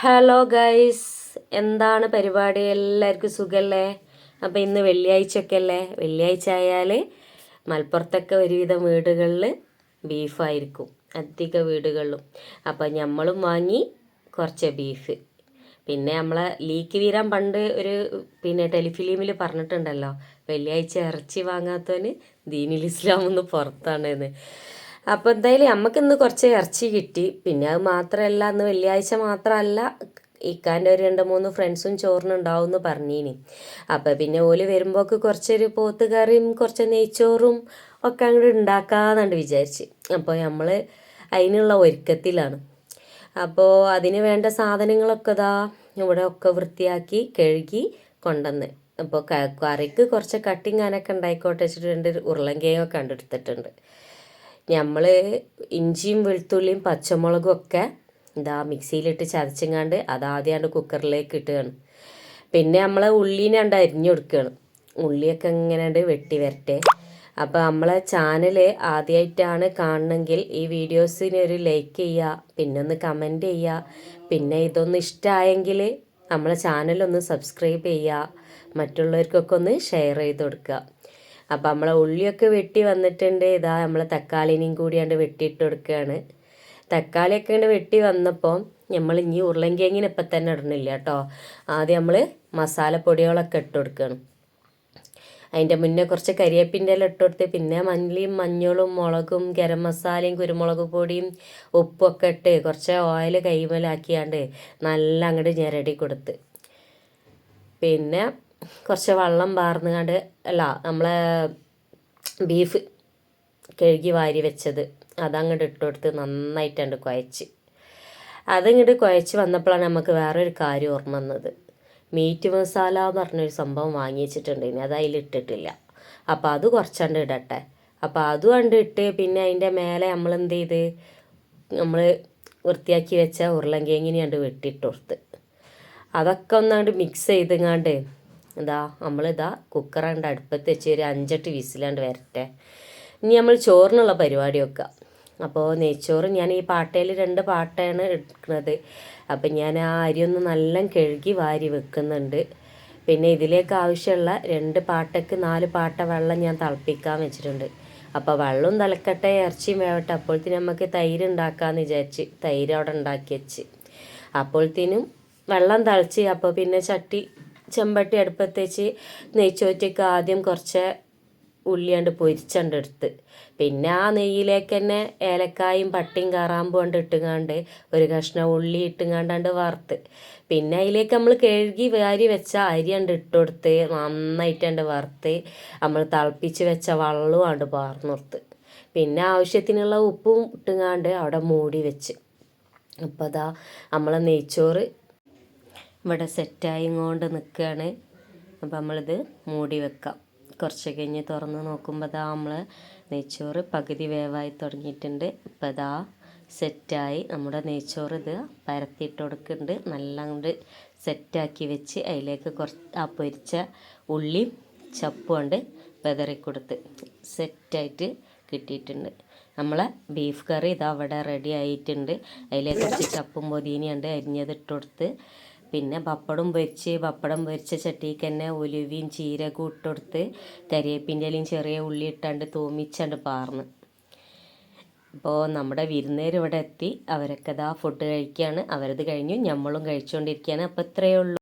Hello guys എന്താണ് പരിപാടി? എല്ലാവർക്കും സുഖല്ലേ? അപ്പോൾ ഇന്ന് വെള്ളിയാഴ്ചയൊക്കെ അല്ലേ വെള്ളിയാഴ്ച ആയാൽ മലപ്പുറത്തൊക്കെ ഒരുവിധം വീടുകളിൽ ബീഫായിരിക്കും. അധിക വീടുകളിലും. അപ്പോൾ നമ്മളും വാങ്ങി കുറച്ച് ബീഫ്. പിന്നെ നമ്മളെ ലീക്ക് വീരാൻ പണ്ട് ഒരു പിന്നെ ടെലിഫിലിമിൽ പറഞ്ഞിട്ടുണ്ടല്ലോ വെള്ളിയാഴ്ച ഇറച്ചി വാങ്ങാത്തവന് ദീനിൽ ഇസ്ലാം ഒന്ന് പുറത്താണെന്ന്. അപ്പോൾ എന്തായാലും നമുക്കിന്ന് കുറച്ച് ഇറച്ചി കിട്ടി. പിന്നെ അത് മാത്രമല്ല അന്ന് വെള്ളിയാഴ്ച മാത്രമല്ല ഇക്കാന്റെ ഒരു രണ്ട് മൂന്ന് ഫ്രണ്ട്സും ചോറിനുണ്ടാവും എന്ന് പറഞ്ഞീനി. അപ്പോൾ പിന്നെ ഓൽ വരുമ്പോൾക്ക് കുറച്ചൊരു പോത്ത് കറിയും കുറച്ച് നെയ്ച്ചോറും ഒക്കെ അങ്ങോട്ട് ഉണ്ടാക്കാന്നുണ്ട് വിചാരിച്ച്. അപ്പോൾ നമ്മൾ അതിനുള്ള ഒരുക്കത്തിലാണ്. അപ്പോൾ അതിന് വേണ്ട സാധനങ്ങളൊക്കെ ഇതാ ഇവിടെ ഒക്കെ വൃത്തിയാക്കി കഴുകി കൊണ്ടുവന്ന്. അപ്പോൾ കറിക്ക് കുറച്ച് കട്ടിങ് അങ്ങനെയൊക്കെ ഉണ്ടായിക്കോട്ടെ വെച്ചിട്ട് രണ്ട് ഉരുളൻ കണ്ടെടുത്തിട്ടുണ്ട് നമ്മൾ ഇഞ്ചിയും വെളുത്തുള്ളിയും പച്ചമുളകും ഒക്കെ ഇതാ മിക്സിയിലിട്ട് ചതച്ചങ്ങാണ്ട് അതാദ്യമാണ്ട് കുക്കറിലേക്ക് ഇട്ടുകയാണ് പിന്നെ നമ്മൾ ഉള്ളീനെ കണ്ട് അരിഞ്ഞു കൊടുക്കുകയാണ് ഉള്ളിയൊക്കെ ഇങ്ങനെ വെട്ടി വരട്ടെ. അപ്പോൾ നമ്മളെ ചാനൽ ആദ്യമായിട്ടാണ് കാണണമെങ്കിൽ ഈ വീഡിയോസിന് ഒരു ലൈക്ക് ചെയ്യുക പിന്നെ ഒന്ന് കമന്റ് ചെയ്യുക പിന്നെ ഇതൊന്ന് ഇഷ്ടമായെങ്കിൽ നമ്മളെ ചാനലൊന്ന് സബ്സ്ക്രൈബ് ചെയ്യുക മറ്റുള്ളവർക്കൊക്കെ ഒന്ന് ഷെയർ ചെയ്ത് കൊടുക്കുക. അപ്പോൾ നമ്മളെ ഉള്ളിയൊക്കെ വെട്ടി വന്നിട്ടുണ്ട്. ഇതാ നമ്മൾ തക്കാളിനെയും കൂടിയാണ്ട് വെട്ടിയിട്ട് കൊടുക്കുകയാണ് തക്കാളിയൊക്കെ ഇങ്ങനെ വെട്ടി വന്നപ്പോൾ നമ്മൾ ഇനി ഉരുളൻകിഴങ്ങിന് ഇപ്പം തന്നെ ഇടണില്ല കേട്ടോ. ആദ്യം നമ്മൾ മസാലപ്പൊടികളൊക്കെ ഇട്ട് കൊടുക്കുകയാണ് അതിന്റെ മുന്നേ കുറച്ച് കരിയേപ്പിന്റെ എല്ലാം ഇട്ട് കൊടുത്ത് പിന്നെ മല്ലിയും മഞ്ഞളും മുളകും ഗരം മസാലയും കുരുമുളക് പൊടിയും ഉപ്പൊക്കെ ഇട്ട് കുറച്ച് ഓയിൽ കൈമലാക്കിയാണ്ട് നല്ല അങ്ങോട്ട് ഞെരടി കൊടുത്ത്. പിന്നെ കുറച്ച് വെള്ളം വാർന്നുകൊണ്ട് അല്ല നമ്മളെ ബീഫ് കഴുകി വാരി വെച്ചത്. അതങ്ങോട്ട് ഇട്ട് കൊടുത്ത് നന്നായിട്ടുണ്ട് കുഴച്ച്. അതങ്ങോട്ട് കുഴച്ച് വന്നപ്പോഴാണ് നമുക്ക് വേറൊരു കാര്യം ഓർമ്മ വന്നത്. മീറ്റ് മസാല എന്ന് പറഞ്ഞൊരു സംഭവം വാങ്ങി വെച്ചിട്ടുണ്ട് ഇനി അത് അതിലിട്ടിട്ടില്ല അപ്പോൾ അത് കുറച്ചുകൊണ്ട് ഇടട്ടെ. അപ്പോൾ അത് കണ്ട് ഇട്ട് പിന്നെ അതിന്റെ മേലെ നമ്മൾ എന്ത് ചെയ്ത് നമ്മൾ വൃത്തിയാക്കി വെച്ച ഉരുളങ്കിഴങ്ങിനെ കണ്ട് അതൊക്കെ ഒന്നാണ്ട് മിക്സ് ചെയ്തങ്ങാണ്ട് ഇതാ നമ്മളിതാ കുക്കറുണ്ട് അടുപ്പത്ത് വെച്ച് ഒരു അഞ്ചെട്ട് വിസിലാണ്ട് വരട്ടെ. ഇനി നമ്മൾ ചോറിനുള്ള പരിപാടി വെക്കുക അപ്പോൾ നെയ്ച്ചോറ് ഞാൻ ഈ പാട്ടയിൽ രണ്ട് പാട്ടയാണ് എടുക്കുന്നത് അപ്പം ഞാൻ ആ അരിയൊന്ന് നല്ല കഴുകി വാരി വെക്കുന്നുണ്ട്. പിന്നെ ഇതിലേക്ക് ആവശ്യമുള്ള രണ്ട് പാട്ടയ്ക്ക് നാല് പാട്ട വെള്ളം ഞാൻ തിളപ്പിക്കാൻ വെച്ചിട്ടുണ്ട്. അപ്പോൾ വെള്ളവും തിളക്കട്ടെ ഇറച്ചിയും വേവട്ടെ. അപ്പോഴത്തേനും നമുക്ക് തൈര് ഉണ്ടാക്കാമെന്ന് വിചാരിച്ച് തൈര് അവിടെ ഉണ്ടാക്കി വെച്ച്. അപ്പോഴത്തേനും വെള്ളം തിളച്ച് അപ്പോൾ പിന്നെ ചട്ടി ചെമ്പട്ടി അടുപ്പത്ത് വെച്ച് നെയ്ച്ചോറ്റയ്ക്ക് ആദ്യം കുറച്ച് ഉള്ളിയാണ്ട് പൊരിച്ചണ്ട് എടുത്ത്. പിന്നെ ആ നെയ്യിലേക്ക് തന്നെ ഏലക്കായും പട്ടിയും കറാമ്പും കൊണ്ട് ഇട്ടുങ്ങാണ്ട് ഒരു കഷ്ണം ഉള്ളി ഇട്ടുങ്ങാണ്ടാണ്ട് വറുത്ത്. പിന്നെ അതിലേക്ക് നമ്മൾ കഴുകി വാരി വെച്ച അരി കണ്ട് ഇട്ടുകൊടുത്ത് നന്നായിട്ടുണ്ട് വറുത്ത് നമ്മൾ തിളപ്പിച്ച് വെച്ച വെള്ളവും ആണ്ട് പാർന്നുകൊടുത്ത് പിന്നെ ആവശ്യത്തിനുള്ള ഉപ്പും ഇട്ടുങ്ങാണ്ട് അവിടെ മൂടി വെച്ച്. അപ്പോൾ അതാ നമ്മളെ നെയ്ച്ചോറ് ഇവിടെ സെറ്റായി കൊണ്ട് നിൽക്കുകയാണ് അപ്പം നമ്മളിത് മൂടി വെക്കാം. കുറച്ച് കഴിഞ്ഞ് തുറന്ന് നോക്കുമ്പോൾ അതാ നമ്മൾ നെയ്ച്ചോറ് പകുതി വേവായി തുടങ്ങിയിട്ടുണ്ട്. ഇപ്പം അതാ സെറ്റായി നമ്മുടെ നെയ്ച്ചോറ് ഇത് പരത്തിയിട്ട് കൊടുക്കുന്നുണ്ട്. നല്ല കൊണ്ട് സെറ്റാക്കി വെച്ച് അതിലേക്ക് കുറച്ച് ആ പൊരിച്ച ഉള്ളിയും ചപ്പും കൊണ്ട് വെതറി കൊടുത്ത് സെറ്റായിട്ട് കിട്ടിയിട്ടുണ്ട്. നമ്മളെ ബീഫ് കറി ഇതാ അവിടെ റെഡി ആയിട്ടുണ്ട്. അതിലേക്ക് കുറച്ച് ചപ്പും പൊതിനിയുണ്ട് അരിഞ്ഞത് ഇട്ട് കൊടുത്ത് പിന്നെ പപ്പടം പൊരിച്ച് പപ്പടം പൊരിച്ച ചട്ടിക്ക് തന്നെ ഉലുവയും ചീരകവും ഇട്ടുകൊടുത്ത് കരിയേപ്പിന്റെ ചെറിയ ഉള്ളി ഇട്ടാണ്ട് തൂമിച്ചാണ്ട് പാർന്ന്. അപ്പോൾ നമ്മുടെ വിരുന്നേർ ഇവിടെ എത്തി. അവരൊക്കെ ഇതാ ഫുഡ് കഴിക്കുകയാണ് അവരത് കഴിഞ്ഞു. നമ്മളും കഴിച്ചുകൊണ്ടിരിക്കുകയാണ് അപ്പോൾ ഇത്രയേ ഉള്ളൂ.